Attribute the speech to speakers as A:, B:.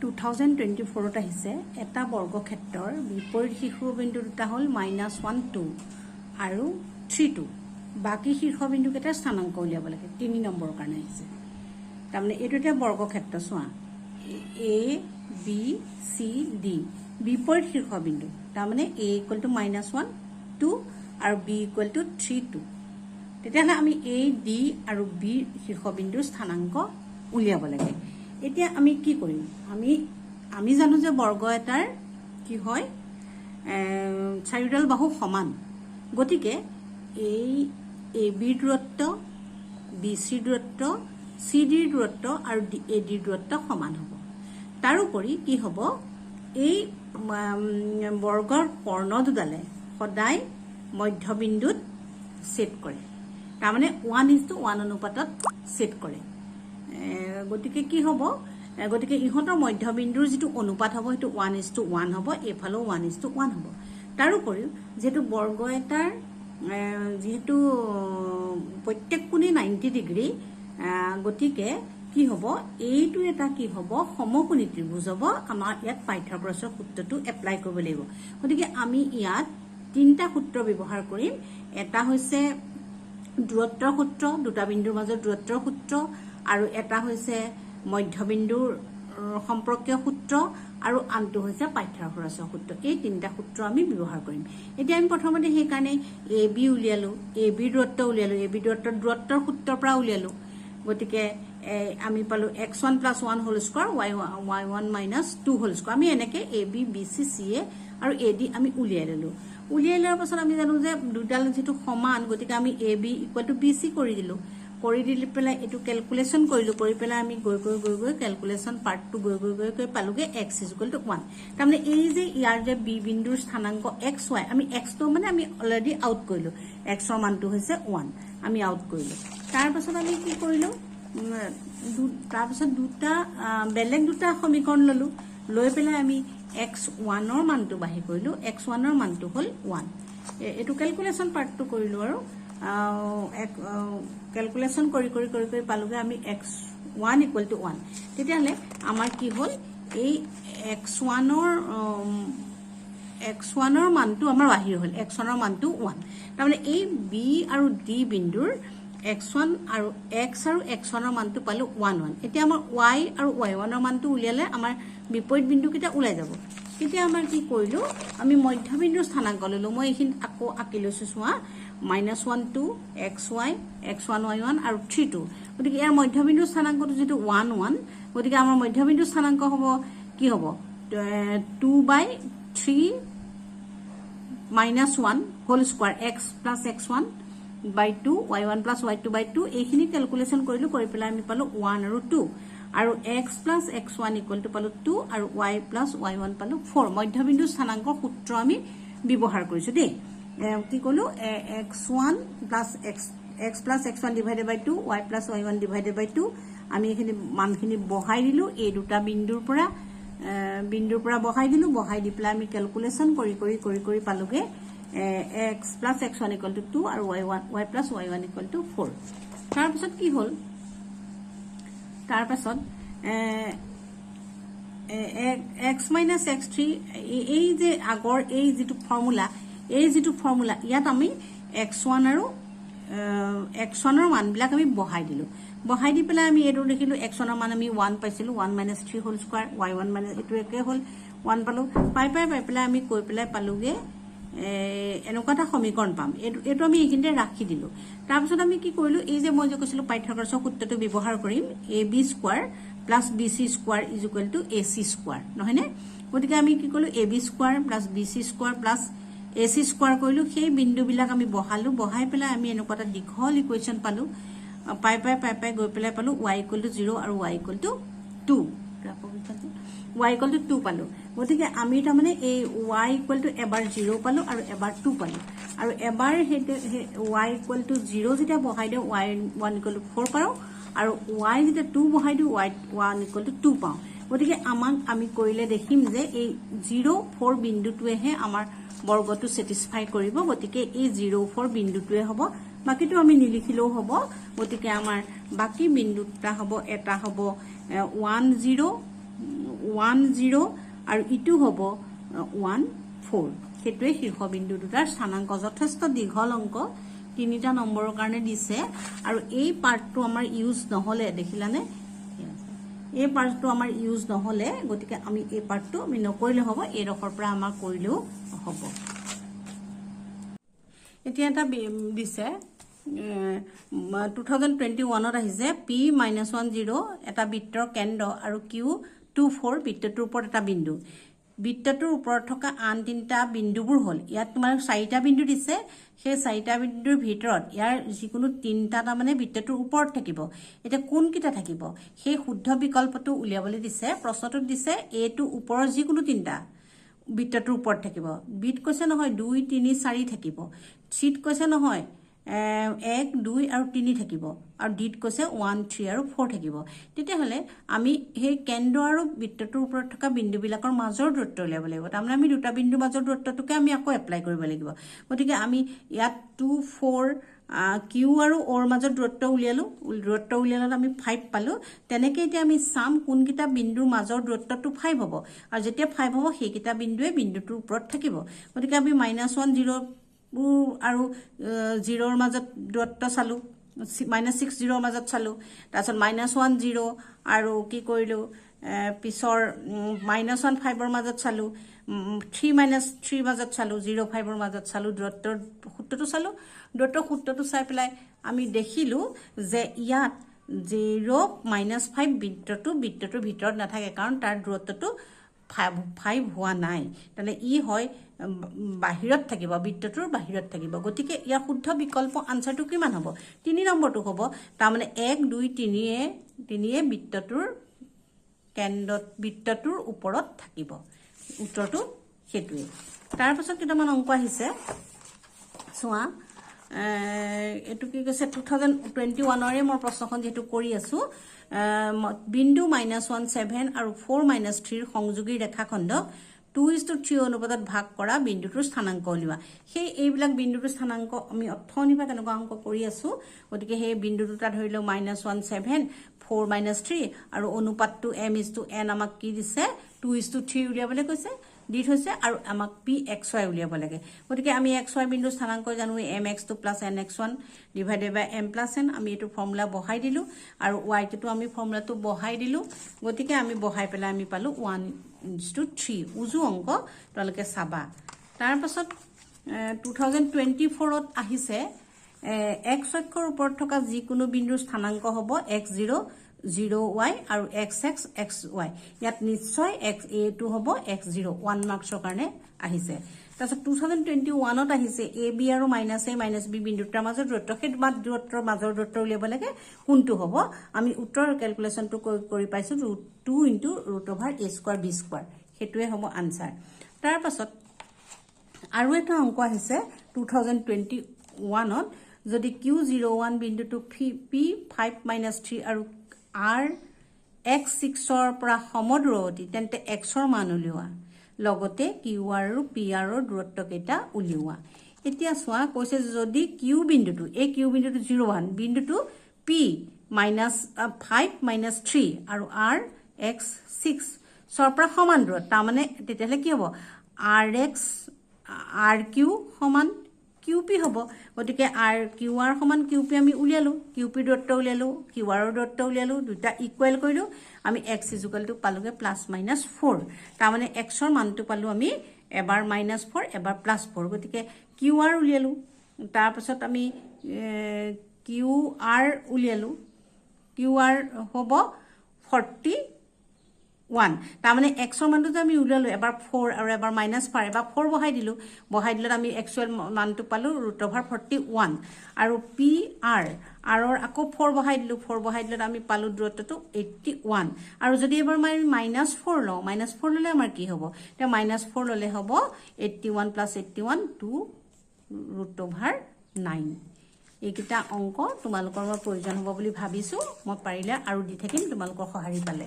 A: Two thousand twenty ফ'ৰত আহিছে। এটা বৰ্গক্ষেত্ৰৰ বিপৰীত শীৰ্ষবিন্দু দুটা হ'ল মাইনাছ ওৱান টু আৰু থ্ৰী টু বাকী শীৰ্ষবিন্দুকেইটাৰ স্থানাংক উলিয়াব লাগে। তিনি নম্বৰৰ কাৰণে আহিছে। তাৰমানে এইটো এতিয়া বৰ্গক্ষেত্ৰ, চোৱা। A, B, C, D. বিপৰীত শীৰ্ষবিন্দু। তাৰমানে A equal to minus one two আৰু B equal to three two তেতিয়াহ'লে আমি এ, ডি আৰু বি শীৰ্ষবিন্দুৰ স্থানাংক উলিয়াব লাগে। এতিয়া আমি কি কৰিম? আমি আমি জানো যে বৰ্গ এটাৰ কি হয়? চাৰিওডাল বাহু সমান। গতিকে এই এ বিৰ দূৰত্ব, বি চিৰ দূৰত্ব, চি ডিৰ দূৰত্ব আৰু ডি, এ ডিৰ দূৰত্ব সমান হ'ব। তাৰোপৰি কি হ'ব? এই বৰ্গৰ কৰ্ণ দুডালে সদায় মধ্যবিন্দুত ছেট কৰে। তাৰমানে ওৱান ইজ টু ওৱান অনুপাতত ছেট কৰে। গতিকে কি হ'ব? গতিকে ইহঁতৰ মধ্যবিন্দুৰ যিটো অনুপাত হ'ব সেইটো ওৱান ইজ টু ওৱান হ'ব এইফালেও ওৱান ইজ টু ওৱান হ'ব। তাৰোপৰিও যিহেতু বৰ্গ এটাৰ যিহেতু প্ৰত্যেক কোণে নাইণ্টি ডিগ্ৰী গতিকে কি হ'ব? এইটো এটা কি হ'ব? সমকোণী ত্ৰিভুজ হ'ব। আমাৰ ইয়াত পাইথাগোৰাছৰ সূত্ৰটো এপ্লাই কৰিব লাগিব। গতিকে আমি ইয়াত তিনিটা সূত্ৰ ব্যৱহাৰ কৰিম। এটা হৈছে দূৰত্বৰ সূত্ৰ দুটা বিন্দুৰ মাজৰ দূৰত্বৰ সূত্ৰ আৰু এটা হৈছে মধ্যবিন্দুৰ সম্পৰ্কীয় সূত্ৰ আৰু আনটো হৈছে পাঠ্যাখৰচৰ সূত্ৰ। এই তিনিটা সূত্ৰ আমি ব্যৱহাৰ কৰিম। এতিয়া আমি প্ৰথমতে সেইকাৰণে এ বি উলিয়ালো, এ বিৰ দূৰত্ব উলিয়ালো, এ বি দূৰত্বৰ দূৰত্বৰ সূত্ৰৰ পৰা উলিয়ালো। গতিকে আমি পালো X one plus one whole square Y Y one minus two whole square আমি এনেকে এ বি বি, চি চি, এ আৰু এ ডি আমি উলিয়াই ললো। উলিয়াই লোৱাৰ পাছত আমি জানো যে দুডাল যিটো সমান, গতিকে আমি A B equal to B C কৰি দিলো। কৰি দি পেলাই এইটো কেলকুলেশ্যন কৰিলো, কৰি পেলাই আমি গৈ গৈ গৈ গৈ কেলকুলেশ্যন পাৰ্টটো গৈ গৈ গৈ গৈ পালোগে X is equal to one তাৰমানে এই যে ইয়াৰ যে বি বিন্দুৰ স্থানাংক এক্স ৱাই আমি এক্সটো মানে আমি অলৰেডি আউট কৰিলো। এক্সৰ মানটো হৈছে ওৱান আমি আউট কৰিলো। তাৰপাছত আমি কি কৰিলো? তাৰপিছত দুটা বেলেগ দুটা সমীকৰণ ললো। লৈ পেলাই আমি এক্স ওৱানৰ মানটো বাঢ়ি কৰিলো। এক্স ওৱানৰ মানটো হ'ল ওৱান এইটো কেলকুলেশ্যন পাৰ্টটো কৰিলো আৰু। কেলকুলেশ্যন কৰি কৰি কৰি কৰি পালোগে আমি X one equal to one তেতিয়াহ'লে আমাৰ কি হ'ল? এই এক্স ওৱানৰ এক্স ওৱানৰ মানটো আমাৰ বাহিৰ হ'ল। এক্স ওৱানৰ মানটো ওৱান তাৰমানে এই বি আৰু ডি বিন্দুৰ এক্স ওৱান আৰু এক্স আৰু এক্স ওৱানৰ মানটো পালো ওৱান ওৱান এতিয়া আমাৰ ৱাই আৰু ৱাই ওৱানৰ মানটো উলিয়ালে আমাৰ বিপৰীত বিন্দুকেইটা ওলাই যাব। তেতিয়া আমাৰ কি কৰিলো? আমি মধ্যবিন্দুৰ স্থানাংক ললো। মই এইখিনি আকৌ আঁকি লৈছো চোৱা। Minus one two X Y X one Y one আৰু থ্ৰী টু গতিকে ইয়াৰ মধ্যবিন্দুৰ স্থানাংকটো যিটো ওৱান ওৱান গতিকে আমাৰ মধ্যবিন্দুৰ স্থানাংক হ'ব, কি হ'ব? Two by three minus one whole square x plus x one by two y one plus y two by two এইখিনি কেলকুলেশ্যন কৰিলো, কৰি পেলাই আমি পালো ওৱান আৰু টু আৰু X plus X one equal to পালো টু আৰু ৱাই প্লাছ ৱাই ওৱান পালো ফ'ৰ মধ্যবিন্দু স্থানাংকৰ সূত্ৰ আমি ব্যৱহাৰ কৰিছো দেই। কি ক'লো? X one plus X X plus X one divided by two y plus y one divided by two আমি এইখিনি মানখিনি বহাই দিলো। এই দুটা বিন্দুৰ পৰা বিন্দুৰ পৰা বহাই দিলো। বহাই দি পেলাই আমি কেলকুলেশ্যন কৰি কৰি কৰি কৰি পালোগে। X plus X one equal to two two Y one Y plus Y one equal to four তাৰপিছত কি হ'ল? তাৰপাছত এক্স মাইনাছ এক্স থ্ৰী এই যে আগৰ, এই যিটো ফৰ্মুলা এই যিটো ফৰ্মুলা ইয়াত আমি এক্স ওৱান আৰু এক্স ওৱানৰ মানবিলাক আমি বহাই দিলো। বহাই দি পেলাই আমি এইটো দেখিলো এক্স ওৱানৰ মান আমি ওৱান পাইছিলো one minus three whole square why one minus এইটো একে হ'ল ওৱান পালো। পাই পাই পাই পেলাই আমি কৈ পেলাই পালোগে এনেকুৱা এটা সমীকৰণ পাম। এইটো এইটো আমি এইখিনিতে ৰাখি দিলো। তাৰপিছত আমি কি কৰিলো, এই যে মই যে কৈছিলো পাঠ্যক্ৰমৰ সূত্ৰটো ব্যৱহাৰ কৰিম A B square plus B C square is equal to A C square নহয়নে? গতিকে আমি কি কৰিলো A B square plus B C square plus A C square কৰিলো, সেই বিন্দুবিলাক আমি বহালো, বহাই পেলাই আমি এনেকুৱা এটা দীঘল ইকুৱেশ্যন পালো। পাই পাই পাই পাই গৈ পেলাই পালো ৱাই ইকুৱেল টু জিৰ' আৰু Y equal to two Y equal to two পালো। গতিকে আমি তাৰমানে এই ৱাই ইকুৱেল টু এবাৰ জিৰ' পালো আৰু এবাৰ টু পালো। আৰু এবাৰ সেইটো ৱাই ইকুৱেল টু জিৰ' যেতিয়া বহাই দিওঁ Y one equal to four পাওঁ আৰু ৱাই যেতিয়া টু বহাই দিওঁ Y one equal to two পাওঁ। গতিকে আমাক, আমি কৰিলে দেখিম যে এই জিৰ' ফ'ৰ বিন্দুটোৱেহে আমাৰ বৰ্গটো ছেটিছফাই কৰিব, গতিকে এই জিৰ' ফ'ৰ বিন্দুটোৱে হ'ব। বাকীটো আমি নিলিখিলেও হ'ব, গতিকে আমাৰ বাকী বিন্দু দুটা হ'ব, এটা হ'ব ওৱান জিৰ' ওৱান জিৰ' আৰু ইটো হ'ব ওৱান ফ'ৰ সেইটোৱে শীৰ্ষবিন্দু দুটাৰ স্থানাংক, যথেষ্ট দীঘল অঙ্ক, তিনিটা নম্বৰৰ কাৰণে দিছে। আৰু এই পাৰ্টটো আমাৰ ইউজ নহ'লে, দেখিলানে? এই পাৰ্টটো আমাৰ ইউজ নহ'লে গতিকে আমি এই পাৰ্টটো আমি নকৰিলে হ'ব এইডোখৰ পৰা আমাৰ কৰিলেও হ'ব এতিয়া এটা দিছে। টু থাউজেণ্ড টুৱেণ্টি ওৱানত আহিছে পি মাইনাছ ওৱান জিৰ' এটা বৃত্তৰ কেন্দ্ৰ আৰু কিউ টু ফ'ৰ বৃত্তটোৰ ওপৰত এটা বিন্দু। বৃত্তটোৰ ওপৰত থকা আন তিনিটা বিন্দুবোৰ হ'ল। ইয়াত তোমাৰ চাৰিটা বিন্দু দিছে। সেই চাৰিটা বিন্দুৰ ভিতৰত ইয়াৰ যিকোনো তিনিটা তাৰমানে বৃত্তটোৰ ওপৰত থাকিব। এতিয়া কোনকেইটা থাকিব? সেই শুদ্ধ বিকল্পটো উলিয়াবলৈ দিছে, প্ৰশ্নটোত দিছে, এইটো ওপৰৰ যিকোনো তিনিটা বৃত্তটোৰ ওপৰত থাকিব। বিত কৈছে নহয়, দুই, তিনি, চাৰি থাকিব। চিত কৈছে নহয় এক দুই আৰু তিনি থাকিব। আৰু ডিত কৈছে ওৱান থ্ৰী আৰু ফ'ৰ থাকিব। তেতিয়াহ'লে আমি সেই কেন্দ্ৰ আৰু বৃত্তটোৰ ওপৰত থকা বিন্দুবিলাকৰ মাজৰ দূৰত্ব উলিয়াব লাগিব। তাৰমানে আমি দুটা বিন্দুৰ মাজৰ দূৰত্বটোকে আমি আকৌ এপ্লাই কৰিব লাগিব। গতিকে আমি ইয়াত টু ফ'ৰ কিউ আৰু অ'ৰ মাজত দূৰত্ব উলিয়ালোঁ। দূৰত্ব উলিয়ালত আমি ফাইভ পালোঁ। তেনেকৈ এতিয়া আমি চাম কোনকেইটা বিন্দুৰ মাজৰ দূৰত্বটো ফাইভ হ'ব। আৰু যেতিয়া ফাইভ হ'ব সেইকেইটা বিন্দুৱে বিন্দুটোৰ ওপৰত থাকিব। গতিকে আমি মাইনাছ ওৱান জিৰ' আৰু জিৰ'ৰ মাজত দূৰত্ব চালোঁ মাইনাছ ছিক্স জিৰ'ৰ মাজত চালোঁ তাৰপিছত মাইনাছ ওৱান জিৰ' আৰু কি কৰিলোঁ পিছৰ মাইনাছ ওৱান ফাইভৰ মাজত চালোঁ থ্ৰী মাইনাছ থ্ৰীৰ মাজত চালোঁ জিৰ' ফাইভৰ মাজত চালোঁ দূৰত্বৰ সূত্ৰটো চালোঁ দূৰত্বৰ সূত্ৰটো চাই পেলাই আমি দেখিলোঁ যে ইয়াত জিৰ' মাইনাছ ফাইভ বৃত্তটো বৃত্তটোৰ ভিতৰত নাথাকে কাৰণ তাৰ দূৰত্বটো ফাইভ ফাইভ হোৱা নাই। তেনে ই হয় বাহিৰত থাকিব বৃত্তটোৰ বাহিৰত থাকিব। গতিকে ইয়াৰ শুদ্ধ বিকল্প আনচাৰটো কিমান হ'ব? তিনি নম্বৰটো হ'ব তাৰমানে এক দুই তিনিয়ে তিনিয়ে বৃত্তটোৰ কেন্দ্ৰত বৃত্তটোৰ ওপৰত থাকিব। উত্তৰটো সেইটোৱেই। তাৰপাছত কেইটামান অংক আহিছে। চোৱা এইটো কি কৈছে টু থাউজেণ্ড টুৱেণ্টি ওৱানৰে মই প্ৰশ্নখন যিহেতু কৰি আছোঁ বিন্দু মাইনাছ ওৱান ছেভেন আৰু ফ'ৰ মাইনাছ থ্ৰীৰ সংযোগী ৰেখাখণ্ডক টু ইজ টু থ্ৰী অনুপাতত ভাগ কৰা বিন্দুটোৰ স্থানাংক উলিওৱা। সেই এইবিলাক বিন্দুটোৰ স্থানাংক আমি অথনিৰ পৰা তেনেকুৱা অংক কৰি আছোঁ গতিকে সেই বিন্দু দুটা ধৰি লওঁ minus one seven four minus three আৰু অনুপাতটো এম ইজ টু এন আমাক কি দিছে টু ইজ টু থ্ৰী উলিয়াবলৈ কৈছে। দি থৈছে আৰু আমাক পি এক্স ৱাই উলিয়াব লাগে। গতিকে আমি এক্স ৱাই বিন্দুৰ স্থানাংক জানো M X two plus N X one divided by M plus N আমি এইটো ফৰ্মুলা বহাই দিলোঁ আৰু ৱাইটোতো আমি ফৰ্মুলাটো বহাই দিলোঁ। গতিকে আমি বহাই পেলাই আমি পালোঁ ওৱান টু থ্ৰী উজু অংক তোমালোকে চাবা। তাৰপাছত টু থাউজেণ্ড টুৱেণ্টি ফ'ৰত আহিছে এক্স অক্ষৰ ওপৰত থকা যিকোনো বিন্দুৰ স্থানাংক হ'ব এক্স জিৰ' জিৰ' ৱাই আৰু এক্স এক্স এক্স ৱাই ইয়াত নিশ্চয় এক্স এটো হ'ব এক্স জিৰ' ওৱান মাৰ্কছৰ কাৰণে আহিছে। তাৰপিছত টু থাউজেণ্ড টুৱেণ্টি ওৱানত আহিছে এ বি আৰু মাইনাছ এ মাইনাছ বি বিন্দু দুটাৰ মাজৰ দূৰত্ব। সেই দূৰত্বৰ মাজৰ দূৰত্ব উলিয়াব লাগে কোনটো হ'ব? আমি উত্তৰৰ কেলকুলেশ্যনটো কৰি পাইছোঁ root two into root over A square B square সেইটোৱে হ'ব আনচাৰ তাৰপাছত আৰু এটা অংক আহিছে টু থাউজেণ্ড টুৱেণ্টি ওৱানত যদি কিউ জিৰ' ওৱান বিন্দুটো ফি পি ফাইভ মাইনাছ থ্ৰী আৰু আৰ এক্স ছিক্সৰ পৰা সমদূৰৱৰ্তী তেন্তে এক্সৰ মান উলিওৱা। লগতে কিউ আৰ পি আৰৰ দূৰত্বকেইটা উলিওৱা। এতিয়া চোৱা, কৈছে যদি কিউ বিন্দুটো, এই কিউ বিন্দুটো zero' one, বিন্দুটো P minus five minus three আৰু আৰ এক্স ছিক্সৰ পৰা সমান দূৰত, তাৰমানে তেতিয়াহ'লে কি হ'ব? আৰ এক্স আৰ কিউ সমান কিউ পি হ'ব। গতিকে আৰ কিউ আৰ সমান কিউ পি আমি উলিয়ালোঁ। কিউ পি দূৰত্ব উলিয়ালোঁ কিউ আৰৰ দূৰত্ব উলিয়ালোঁ দুটা ইকুৱেল কৰিলোঁ। আমি এক্স ইজুকেলটো পালোঁগৈ প্লাছ মাইনাছ ফ'ৰ তাৰমানে এক্সৰ মানটো পালোঁ আমি এবাৰ মাইনাছ ফ'ৰ এবাৰ প্লাছ ফ'ৰ গতিকে কিউ আৰ উলিয়ালোঁ। তাৰপাছত আমি কিউ আৰ উলিয়ালোঁ। কিউ আৰ হ'ব ফৰ্টি ওৱান তাৰমানে এক্সৰ মানটো যে আমি উলিয়ালোঁ এবাৰ ফ'ৰ আৰু এবাৰ মাইনাছ ফাৰ এবাৰ ফ'ৰ বহাই দিলোঁ। বহাই দিলত আমি একচুৱেল মানটো পালোঁ ৰুট অভাৰ ফৰ্টি ওৱান আৰু পি আৰ আৰৰ আকৌ ফ'ৰ বহাই দিলোঁ ফ'ৰ বহাই দিলত আমি পালোঁ দূৰত্বটো এইট্টি ওৱান আৰু যদি এবাৰ আমি মাইনাছ ফ'ৰ লওঁ মাইনাছ ফ'ৰ ল'লে আমাৰ কি হ'ব? এতিয়া মাইনাছ ফ'ৰ ল'লে হ'ব eighty one plus eighty one two root over nine এইকেইটা অংক তোমালোকৰ মই প্ৰয়োজন হ'ব বুলি ভাবিছোঁ। মই পাৰিলে আৰু দি থাকিম তোমালোকৰ সঁহাৰি পালে।